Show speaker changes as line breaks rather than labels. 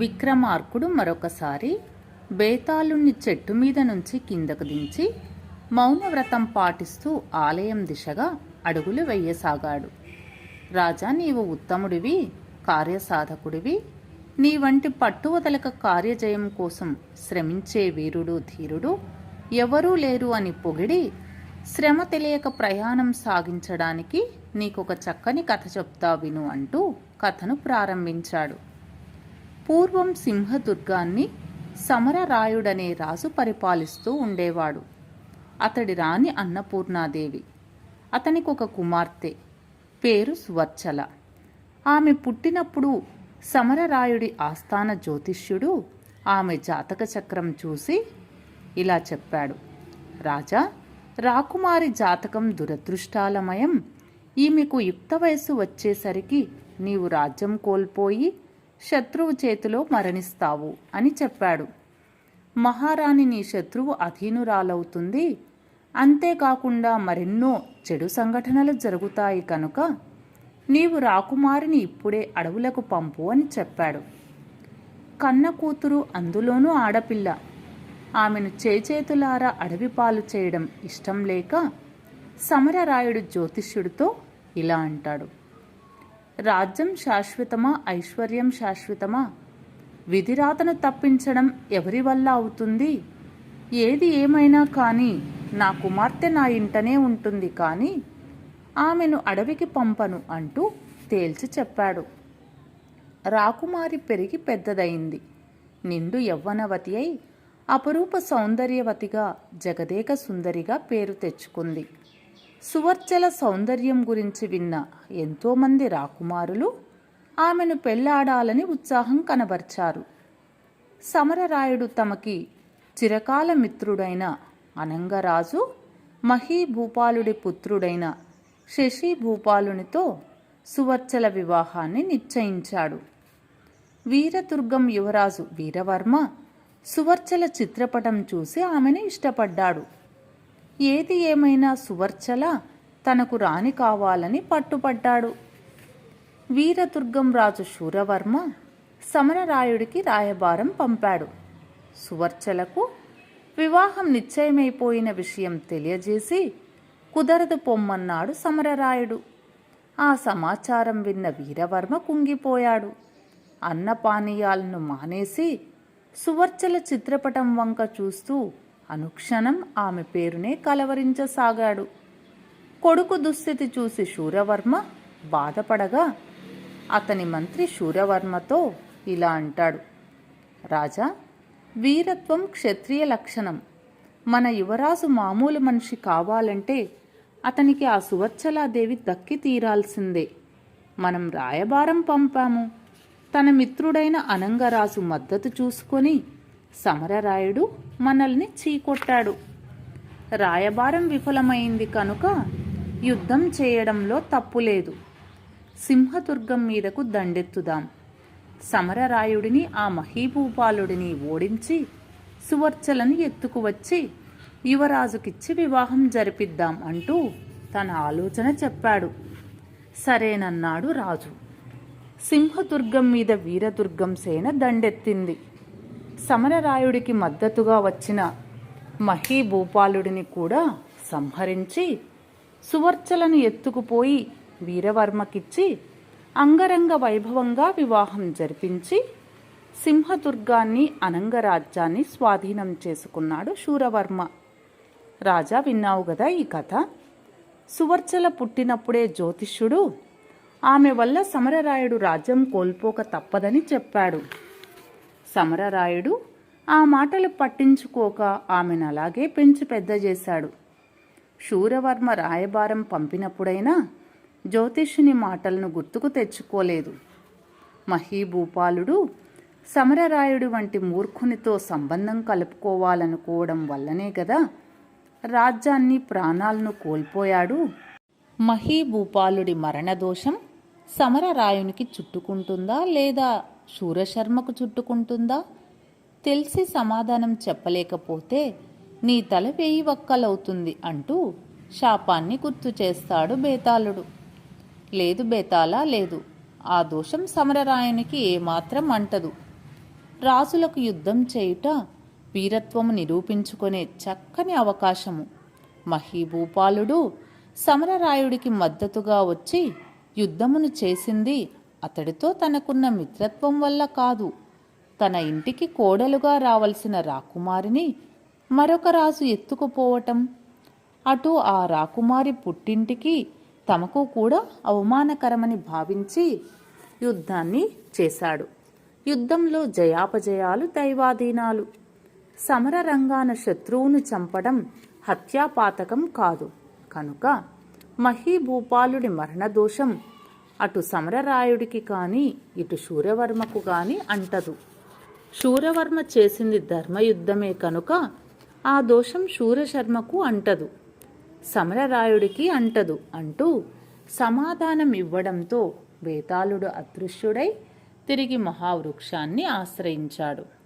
విక్రమార్కుడు మరొకసారి బేతాళుణ్ణి చెట్టు మీద నుంచి కిందకు దించి మౌనవ్రతం పాటిస్తూ ఆలయం దిశగా అడుగులు వెయ్యసాగాడు రాజా నీవు ఉత్తముడివి కార్యసాధకుడివి. నీ వంటి పట్టువదలక కార్యజయం కోసం శ్రమించే వీరుడు ధీరుడు ఎవరూ లేరు అని పొగిడి శ్రమ తెలియక ప్రయాణం సాగించడానికి నీకొక చక్కని కథ చెప్తా విను అంటూ కథను ప్రారంభించాడు. పూర్వం సింహదుర్గాన్ని సమరరాయుడనే రాజు పరిపాలిస్తూ ఉండేవాడు. అతడి రాణి అన్నపూర్ణాదేవి. అతనికి ఒక కుమార్తె. పేరు సువర్చల. ఆమె పుట్టినప్పుడు సమరరాయుడి ఆస్థాన జ్యోతిష్యుడు ఆమె జాతక చక్రం చూసి ఇలా చెప్పాడు. రాజా రాకుమారి జాతకం దురదృష్టాలమయం. ఈమెకు యుక్త వయస్సు వచ్చేసరికి నీవు రాజ్యం కోల్పోయి శత్రువు చేతిలో మరణిస్తావు అని చెప్పాడు. మహారాణి నీ శత్రువు అధీనురాలవుతుంది. అంతేకాకుండా మరెన్నో చెడు సంఘటనలు జరుగుతాయి కనుక నీవు రాకుమారిని ఇప్పుడే అడవులకు పంపు అని చెప్పాడు. కన్న కూతురు అందులోనూ ఆడపిల్ల. ఆమెను చేచేతులారా అడవి పాలు చేయడం ఇష్టం లేక సమరరాయుడు జ్యోతిష్యుడితో ఇలా అంటాడు. రాజ్యం శాశ్వతమా? ఐశ్వర్యం శాశ్వతమా? విధిరాతను తప్పించడం ఎవరి వల్ల అవుతుంది? ఏది ఏమైనా కానీ నా కుమార్తె నా ఇంటనే ఉంటుంది కానీ ఆమెను అడవికి పంపను అంటూ తేల్చి చెప్పాడు. రాకుమారి పెరిగి పెద్దదైంది. నిండు యవ్వనవతి అయి అపరూప సౌందర్యవతిగా జగదేక సుందరిగా పేరు తెచ్చుకుంది. సువర్చల సౌందర్యం గురించి విన్న ఎంతోమంది రాకుమారులు ఆమెను పెళ్ళాడాలని ఉత్సాహం కనబర్చారు. సమరరాయుడు తమకి చిరకాల మిత్రుడైన అనంగరాజు మహీభూపాలుడి పుత్రుడైన శశిభూపాలునితో సువర్చల వివాహాన్ని నిశ్చయించాడు. వీరదుర్గం యువరాజు వీరవర్మ సువర్చల చిత్రపటం చూసి ఆమెను ఇష్టపడ్డాడు. ఏది ఏమైనా సువర్చల తనకు రాణి కావాలని పట్టుపడ్డాడు. వీరదుర్గం రాజు శూరవర్మ సమరరాయుడికి రాయబారం పంపాడు. సువర్చలకు వివాహం నిశ్చయమైపోయిన విషయం తెలియజేసి కుదరదు పొమ్మన్నాడు సమరరాయుడు. ఆ సమాచారం విన్న వీరవర్మ కుంగిపోయాడు. అన్నపానీయాలను మానేసి సువర్చల చిత్రపటం వంక చూస్తూ అనుక్షణం ఆమె పేరునే కలవరించసాగాడు. కొడుకు దుస్థితి చూసి శూరవర్మ బాధపడగా అతని మంత్రి శూరవర్మతో ఇలా అంటాడు. రాజా వీరత్వం క్షత్రియ లక్షణం. మన యువరాజు మామూలు మనిషి కావాలంటే అతనికి ఆ సువచ్చలాదేవి దక్కి తీరాల్సిందే. మనం రాయబారం పంపాము. తన మిత్రుడైన అనంగరాజు మద్దతు చూసుకొని సమరరాయుడు మనల్ని చీకొట్టాడు. రాయబారం విఫలమైంది కనుక యుద్ధం చేయడంలో తప్పులేదు. సింహదుర్గం మీదకు దండెత్తుదాం. సమరరాయుడిని ఆ మహీభూపాలుడిని ఓడించి సువర్చలను ఎత్తుకువచ్చి యువరాజుకిచ్చి వివాహం జరిపిద్దాం అంటూ తన ఆలోచన చెప్పాడు. సరేనన్నాడు రాజు. సింహదుర్గం మీద వీరదుర్గం సేన దండెత్తింది. సమరరాయుడికి మద్దతుగా వచ్చిన మహీభూపాలుడిని కూడా సంహరించి సువర్చలను ఎత్తుకుపోయి వీరవర్మకిచ్చి అంగరంగ వైభవంగా వివాహం జరిపించి సింహదుర్గాన్ని అనంగరాజ్యాన్ని స్వాధీనం చేసుకున్నాడు శూరవర్మ. రాజా విన్నావు కదా ఈ కథ? సువర్చల పుట్టినప్పుడే జ్యోతిష్యుడు ఆమె వల్ల సమరరాయుడు రాజ్యం కోల్పోక తప్పదని చెప్పాడు. సమరరాయుడు ఆ మాటలు పట్టించుకోక ఆమెను అలాగే పెంచి పెద్ద చేశాడు. శూరవర్మ రాయబారం పంపినప్పుడైనా జ్యోతిష్యుని మాటలను గుర్తుకు తెచ్చుకోలేదు. మహీభూపాలుడు సమరరాయుడు వంటి మూర్ఖునితో సంబంధం కలుపుకోవాలనుకోవడం వల్లనే కదా రాజ్యాన్ని ప్రాణాలను కోల్పోయాడు. మహీభూపాలుడి మరణదోషం సమరరాయునికి చుట్టుకుంటుందా లేదా శూరశర్మకు చుట్టుకుంటుందా? తెలిసి సమాధానం చెప్పలేకపోతే నీ తల వేయి వక్కలవుతుంది అంటూ శాపాన్ని గుర్తు చేస్తాడు బేతాళుడు. లేదు బేతాళ లేదు. ఆ దోషం సమరరాయునికి ఏమాత్రం అంటదు. రాజులకు యుద్ధం చేయుట వీరత్వము నిరూపించుకునే చక్కని అవకాశము. మహీభూపాలుడు సమరరాయుడికి మద్దతుగా వచ్చి యుద్ధమును చేసింది అతడితో తనకున్న మిత్రత్వం వల్ల కాదు. తన ఇంటికి కోడలుగా రావలసిన రాకుమారిని మరొక రాజు ఎత్తుకుపోవటం. అటు ఆ రాకుమారి పుట్టింటికి తమకు కూడా అవమానకరమని భావించి యుద్ధాన్ని చేశాడు. యుద్ధంలో జయాపజయాలు దైవాధీనాలు. సమర రంగాన శత్రువును చంపడం హత్యాపాతకం కాదు. కనుక మహీభూపాలుడి మరణదోషం అటు సమరరాయుడికి కానీ ఇటు శూరవర్మకు కానీ అంటదు. శూరవర్మ చేసింది ధర్మయుద్ధమే కనుక ఆ దోషం శూరశర్మకు అంటదు. సమరరాయుడికి అంటదు అంటూ సమాధానం ఇవ్వడంతో వేతాళుడు అదృశ్యుడై తిరిగి మహావృక్షాన్ని ఆశ్రయించాడు.